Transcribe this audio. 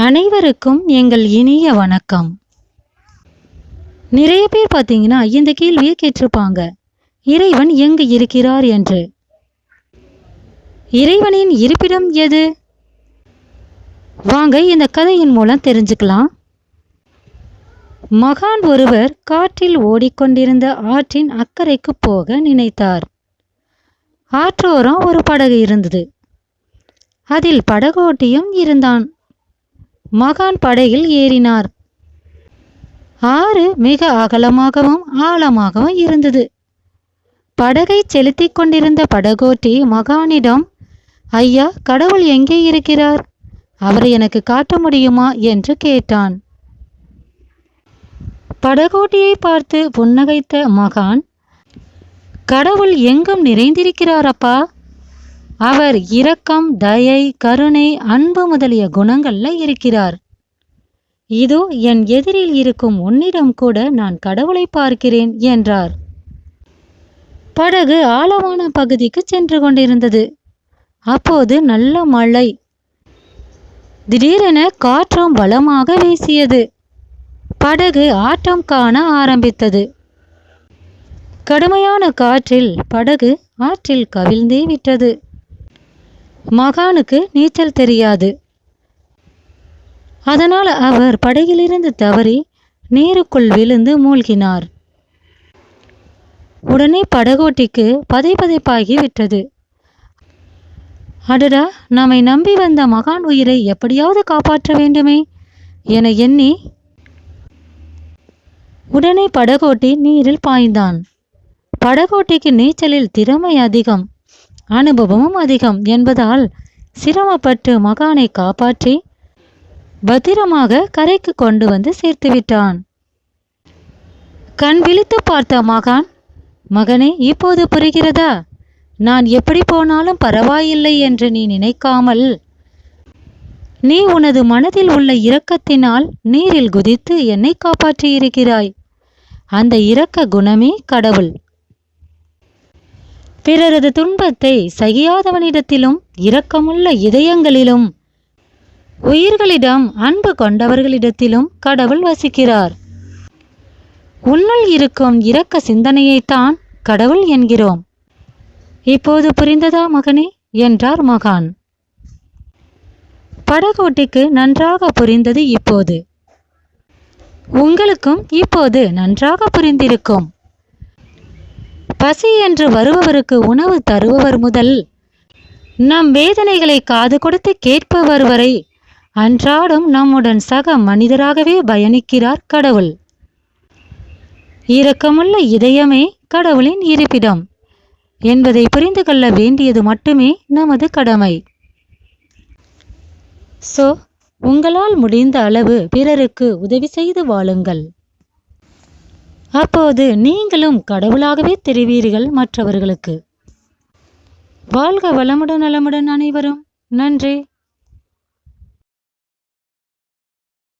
அனைவருக்கும் எங்கள் இனிய வணக்கம். நிறைய பேர் பார்த்தீங்கன்னா இந்த கேள்வியை கேட்டிருப்பாங்க. இறைவன் எங்கு இருக்கிறார் என்று. இறைவனின் இருப்பிடம் எது? வாங்க இந்த கதையின் மூலம் தெரிஞ்சுக்கலாம். மகான் ஒருவர் காற்றில் ஓடிக்கொண்டிருந்த ஆற்றின் அக்கறைக்கு போக நினைத்தார். ஆற்றோரம் ஒரு படகு இருந்தது. அதில் படகோட்டியும் இருந்தான். மகான் படகில் ஏறினார். ஆறு மிக அகலமாகவும் ஆழமாகவும் இருந்தது. படகை செலுத்திக் கொண்டிருந்த படகோட்டி மகானிடம் ஐயா கடவுள் எங்கே இருக்கிறார்? அவரை எனக்கு காட்ட முடியுமா? என்று கேட்டான். படகோட்டியை பார்த்து புன்னகைத்த மகான் கடவுள் எங்கும் நிறைந்திருக்கிறாரப்பா? அவர் இரக்கம் தயை கருணை அன்பு முதலிய குணங்கள்ல இருக்கிறார். இதோ என் எதிரில் இருக்கும் உன்னிடம் கூட நான் கடவுளை பார்க்கிறேன் என்றார். படகு ஆழமான பகுதிக்கு சென்று கொண்டிருந்தது. அப்போது நல்ல மழை. திடீரென காற்றும் பலமாக வீசியது. படகு ஆட்டம் காண ஆரம்பித்தது. கடுமையான காற்றில் படகு ஆற்றில் கவிழ்ந்தே விட்டது. மகானுக்கு நீச்சல் தெரியாது. அதனால் அவர் படகிலிருந்து தவறி நீருக்குள் விழுந்து மூழ்கினார். உடனே படகோட்டிக்கு பதை பதைப்பாகி விட்டது. அடடா நம்மை நம்பி வந்த மகான் உயிரை எப்படியாவது காப்பாற்ற வேண்டுமே என எண்ணி உடனே படகோட்டி நீரில் பாய்ந்தான். படகோட்டிக்கு நீச்சலில் திறமை அதிகம். அனுபவமும் அதிகம் என்பதால் சிரமப்பட்டு மகானை காப்பாற்றி பத்திரமாக கரைக்கு கொண்டு வந்து சேர்த்து விட்டான். கண் விழித்து பார்த்த மகான் மகனே இப்போது புரிகிறதா? நான் எப்படி போனாலும் பரவாயில்லை என்று நீ நினைக்காமல் நீ உனது மனதில் உள்ள இரக்கத்தினால் நீரில் குதித்து என்னை காப்பாற்றியிருக்கிறாய். அந்த இரக்க குணமே கடவுள். பிறரது துன்பத்தை சகியாதவனிடத்திலும் இரக்கமுள்ள இதயங்களிலும் உயிர்களிடம் அன்பு கொண்டவர்களிடத்திலும் கடவுள் வசிக்கிறார். உன்னுள் இருக்கும் இரக்க சிந்தனையைத்தான் கடவுள் என்கிறோம். இப்போது புரிந்ததா மகனே? என்றார் மகான். படகோட்டிக்கு நன்றாக புரிந்தது இப்போது. உங்களுக்கும் இப்போது நன்றாக புரிந்திருக்கும். பசி என்று வருபவருக்கு உணவு தருபவர் முதல் நம் வேதனைகளை காது கொடுத்து கேட்பவர் வரை அன்றாடம் நம்முடன் சக மனிதராகவே பயணிக்கிறார் கடவுள். இரக்கமுள்ள இதயமே கடவுளின் இருப்பிடம் என்பதை புரிந்து கொள்ள வேண்டியது மட்டுமே நமது கடமை. சோ உங்களால் முடிந்த அளவு பிறருக்கு உதவி செய்து வாழுங்கள். அப்போது நீங்களும் கடவுளாகவே தெரிவீர்கள் மற்றவர்களுக்கு. வாழ்க வளமுடன் நலமுடன் அனைவரும். நன்றி.